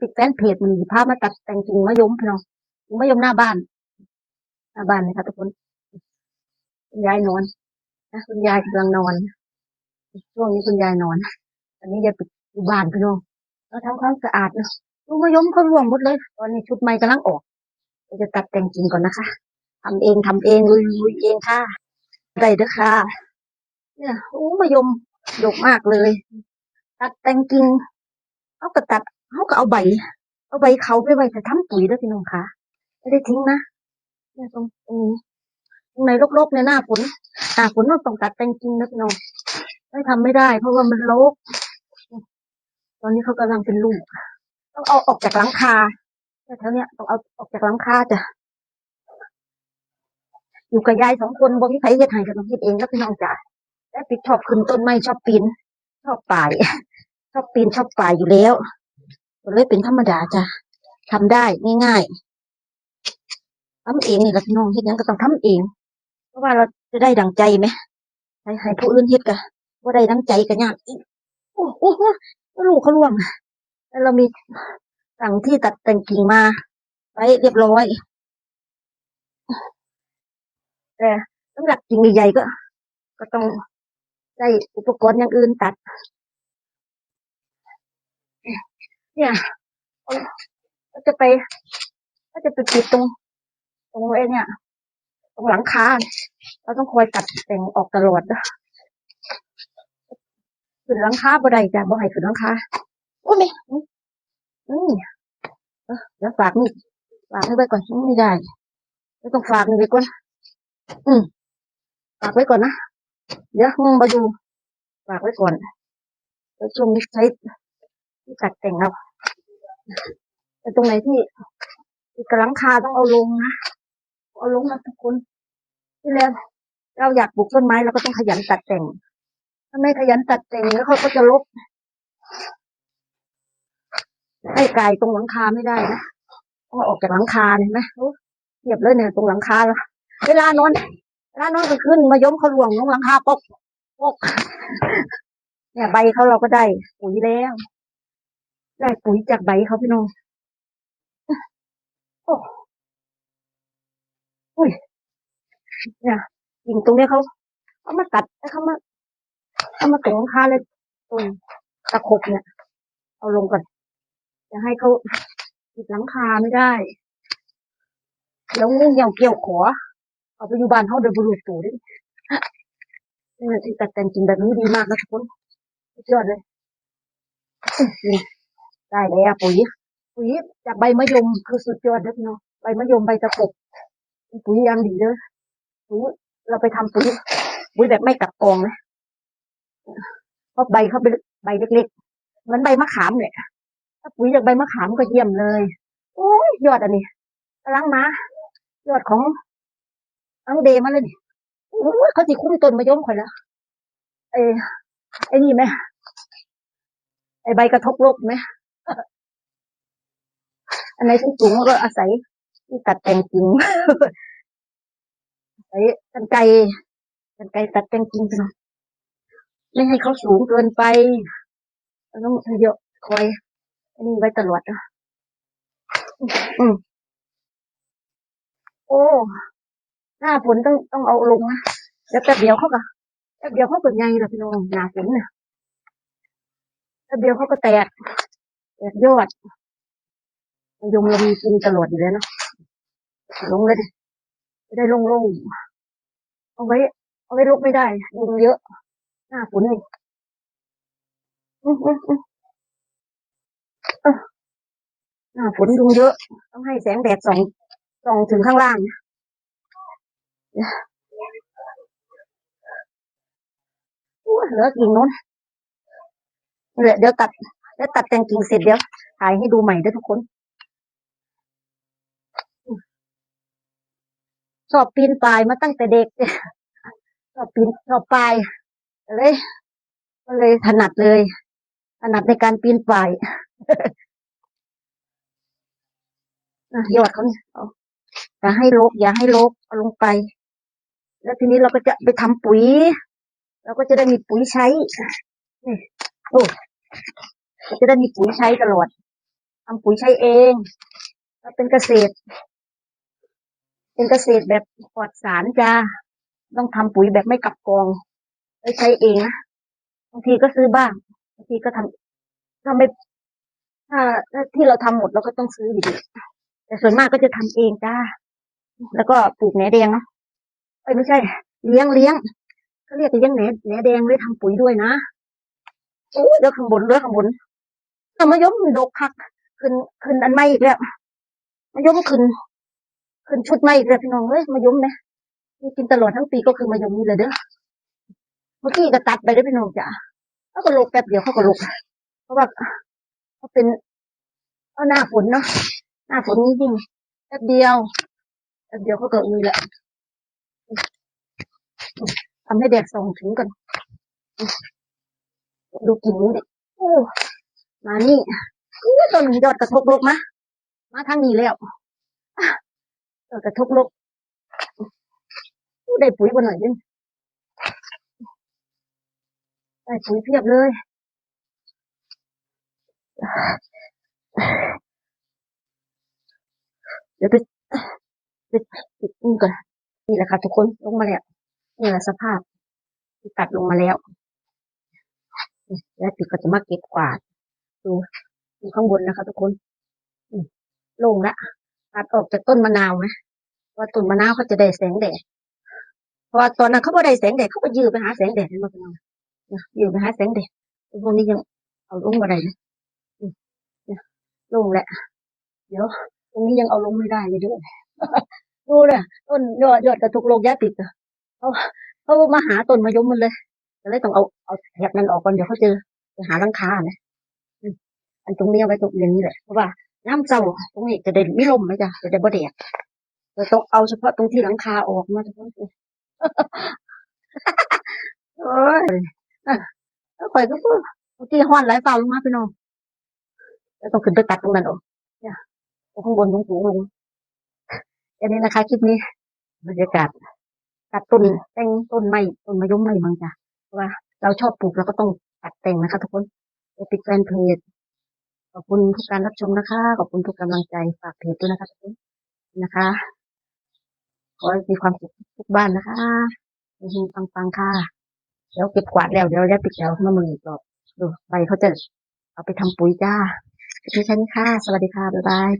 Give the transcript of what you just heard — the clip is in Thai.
ติดแฟนเพจมันพามาตัดแต่งกิ่งมะยมพี่น้องมะยมหน้าบ้านหน้าบ้านเลยค่ะทุกคนคุณยายนอนนะคุณยายกำลังนอน ช่วงนี้คุณยายนอนอันนี้ยายปิดอยู่บ้านพี่น้องเราทำความสะอาดนะลูกมะยมเขาร่วงหมดเลย ตอนนี้ชุดใหม่กำลังออกเราจะตัดแต่งกิ่งก่อนนะคะทำเองทำเองลุยลุยเองค่ะได้เด้อค่ะ เนี่ยโอ้มะยมดกมากเลย ตัดแต่งกิ่งเขาก็ตัด เขาก็เอาใบ เอาใบเขาไปไว้ใส่ทำปุ๋ยแล้วพี่น้องคะไม่ได้ทิ้งนะเนี่ยตรงตรงนี้ตรงไหนรกๆในหน้าฝนหน้าฝนเราต้องตัดแต่งกิ่งนะพี่น้องไม่ทำไม่ได้ เพราะว่ามันรกตอนนี้เขากำลังเป็นลูกต้องเอาออกจากหลังคาแต่แถวเนี้ยต้องเอาออกจากหลังคาจ้ะอยู่กับยายสองคนบ่มีใครเฮ็ดให้ก็ต้องเฮ็ดเองแล้วพี่น้องจ้ะและปิดชอบขึ้นต้นไม้ชอบปีนชอบป่ายชอบปีนชอบป่ายอยู่แล้ว ก็เลยเป็นธรรมดาจ้ะทำได้ง่ายๆทำเองนี่ละพี่น้องเฮ็ดยังก็ต้องทำเอง เพราะว่าเราจะได้ดังใจไหมให้ให้ผู้อื่นเฮ็ดก็บ่าได้ดังใจก็ยากอีกโอ้โหลูกเขาล่วงแล้วเรามีสั่งที่ตัดแต่งกิ่งมาไว้เรียบร้อยแต่สำหรับกิ่งใหญ่ก็ ก็ต้องใช้อุปกรณ์อย่างอื่นตัด เนี่ยก็จะไปก็จะไปปิดตรง ตรงไอ้เนี่ย ตรงหลังคาเราต้องคอยตัดแต่งออกตลอดนะขึ้นหลังคาบ่ได้จ้ะบ่ให้ขึ้นหลังคาโอ้ยไม่อืมเดี๋ยวฝากนี่ฝากนี่ไว้ก่อนไม่ได้ไม่ต้องฝากนี่ไว้ก่อนอืมฝากไว้ก่อนนะเดี๋ยวมึงมาดูฝากไว้ก่อนแล้วช่วงนี้ใช้ที่ตัดแต่งเอา แต่ตรงไหนที่ที่กำลังคาต้องเอาลงนะเอาลงนะทุกคนที่แล้วเราอยากปลูกต้นไม้เราก็ต้องขยันตัดแต่ง ถ้าไม่ขยันตัดแต่งแล้วเขาก็จะลบให้กายตรงหลังคาไม่ได้นะต้องออกจากหลังคาเห็นไหมโอ้เทียบเลยเนี่ยตรงหลังคาแล้วเวลานอนเวลานอนก็ขึ้นมาย้มเขาหลวงลงหลังคาปกปกเนี่ยใบเขาเราก็ได้ปุ๋ยแล้ว ได้ปุ๋ยจากใบเขาพี่น้องโอ้อุ้ยเนี่ยกิ่งตรงเนี้ยเขาเขามาตัดแล้วเขามาเขามาตรงหลังคาเลยตรงตะขบเนี่ย เอาลงก่อนจะให้เขาติดหลังคาไม่ได้เดี๋ยวงูเหี่ยวเกี่ยวขอ เอาไปอยู่บ้านเขาเดินบรุษตู่ดิเนี่ยตัดแต่งกิ่งแบบนี้ดีมากนะทุกคนยอดเลย ได้แล้วปุ๋ย ปุ๋ยจากใบมะยมคือสุดยอดเลยพี่น้องใบมะยมใบตะขบปุ๋ยยางดีเลยปุ๋ยเราไปทำปุ๋ยปุ๋ยแบบไม่กลับกองเลยเพราะใบเขาเป็นใบเล็กๆเหมือนใบมะขามเลยถ้าปุ๋ยจากใบมะขามก็เยี่ยมเลยโอ้ยยอดอันนี้กำลังมายอดของอังเดมาเลยนี่โอ้ยเขาสิคุ้มต้นมะยมข่อยแล้วไอ้ไอ้นี่ไหมไอ้ใบกระทบโลกไหม อันไหนสูงๆก็อาศัยที่ตัดแต่งกิ่งไอ้กันไกกันไกตัดแต่งกิ่งไม่ให้เขาสูงเกินไปต้องเยอะคอยอันนี้ไว้ตลอดนะอืมโอ้ หน้าฝนต้องต้องเอาลงนะเดี๋ยวแป๊บเดียวเขาก็แป๊บเดียวเขาก็ใหญ่ละพี่น้องหนาฝนเนี่ยแป๊บเดียวเขาก็แตกแตกยอด ยมเรามีกินตลอดอยู่แล้วเนาะลงเลยดิจะได้โล่งๆเอาไว้ เอาไว้ลุกไม่ได้ยุงเยอะ หน้าฝนนี่อื้ออื้ออื้อเอ้อหน้าฝนยุงเยอะ ต้องให้แสงแดดส่องส่องถึงข้างล่างอุ๊ยเหลือกิ่งนู้นเดี๋ยเดี๋ยวตัด เดี๋ยวตัดแต่งกิ่งเสร็จเดี๋ยวถ่ายให้ดูใหม่ด้วยทุกคน ชอบปีนป่ายมาตั้งแต่เด็กชอบปีนชอบป่ายเลยก็เลยถนัดเลยถนัดในการปีนป่ายยอดเขาเนี่ยอย่าให้ลกอย่าให้ลกเอาลงไป แล้วทีนี้เราก็จะไปทำปุ๋ยเราก็จะได้มีปุ๋ยใช้นี่โอ้จะได้มีปุ๋ยใช้ตลอดทำปุ๋ยใช้เองแล้วเป็นเกษตร เป็นเกษตรแบบปลอดสารจ้าต้องทำปุ๋ยแบบไม่กลับกองไว้ใช้เองนะบางทีก็ซื้อบ้างบางทีก็ทำถ้าไม่ถ้าถ้าที่เราทำหมดเราก็ต้องซื้ออยู่ดีแต่ส่วนมากก็จะทำเองจ้าแล้วก็ปลูกแหนแดงเนาะเอ้ยไม่ใช่ เลี้ยงเลี้ยงเขาเรียกเลี้ยงแหนแหนแดงด้วยทำปุ๋ยด้วยนะโอ้ยเดี๋ยวข้างบนเรือข้างบนแต่มายมมันดกคักขึ้นขึ้นอันใหม่อีกแล้วมายมขึ้น ขึ้นชุดใหม่อีกแล้วพี่น้องเอ้ยมายมเนี่ยนี่กินตลอดทั้งปีก็คือมายมนี่เลยเด้อเมื่อกี้ก็ตัดไปเด้พี่น้องจ้ะแล้วก็ลกแป๊บเดียวเขาก็ลกเพราะว่าเขาเป็นเอาหน้าฝนเนาะหน้าฝนนี่ยิ่งแป๊บเดียวแป๊บเดียวเขาก็มีแหละทำให้แดดส่องถึงกันดูกิ่งนี้ดิโอ้มานี่อู้ต้นยอดกระทบลกมามาทางนี้แล้ว กระทบลกอู้ได้ปุ๋ยมาหน่อยนึงได้ปุ๋ยเพียบเลยเดี๋ยวไปไปปิดนี่ก่อนนี่แหละค่ะทุกคนลงมาแล้วนี่แหละสภาพที่ตัดลงมาแล้วแล้วติดก็จะมาเก็บกวาดดูดูข้างบนนะคะ ทุกคนลงละ ตัดออกจากต้นมะนาวนะเพราะว่าต้นมะนาวเขาจะได้แสงแดดเพราะว่าตอนนั้นเขาไม่ได้แสงแดดเขาก็ยืนไปหาแสงแดดเห็นมพี่น้องนะยืนไปหาแสงแดดพวกนี้ยังเอาลงมาได้นี่ยโล่งแหละ เดี๋ยว ตรงนี้ยังเอาลงไม่ได้เลยด้วยดูเลยต้นยอดยอดกระทุกโลกยาติดเขาเขามาหาต้นมะยมมันเลยจะเลยต้องเอาเอาแถบนั้นออกก่อนเดี๋ยวเขาเจอไปหาลังคาเนี่ยอันตรงนี้เอาไว้ตรงอย่างนี้แหละเพราะว่า น้ำเจ้าตรงนี้จะได้ไม่ลมไหมจ๊ะจะได้บ่แดดเราต้องเอาเฉพาะตรงที่หลังคาออกมาเฉพาะเลยโอ้ยอะแล้วข่อยก็พูดบางทีห้อนไหลเปล่าลงมาพี่น้องแล้วต้องขึ้นไปตัดตรงนั้นออกเนี่ยตรงข้างบนตรงสูงลงอันนี้นะคะคลิปนี้บรรยากาศตัดต้นแต่งต้นไม้ต้นมะยมไม้บางจ้ะเพราะว่า เราชอบปลูกเราก็ต้องตัดแต่งนะคะทุกคนไปติดแฟนเพจ ขอบคุณทุกการรับชมนะคะ ขอบคุณทุกกำลังใจฝากเพจด้วยนะคะนะคะขอให้มีความสุขทุกบ้านนะคะเฮงๆปังๆค่ะเดี๋ยวเก็บกวาดแล้วเดี๋ยวจะติดแล้วมามืออีกรอบดูใบเขาจะเอาไปทำปุ๋ยจ้าดีฉันค่ะ สวัสดีค่ะ บ๊ายบาย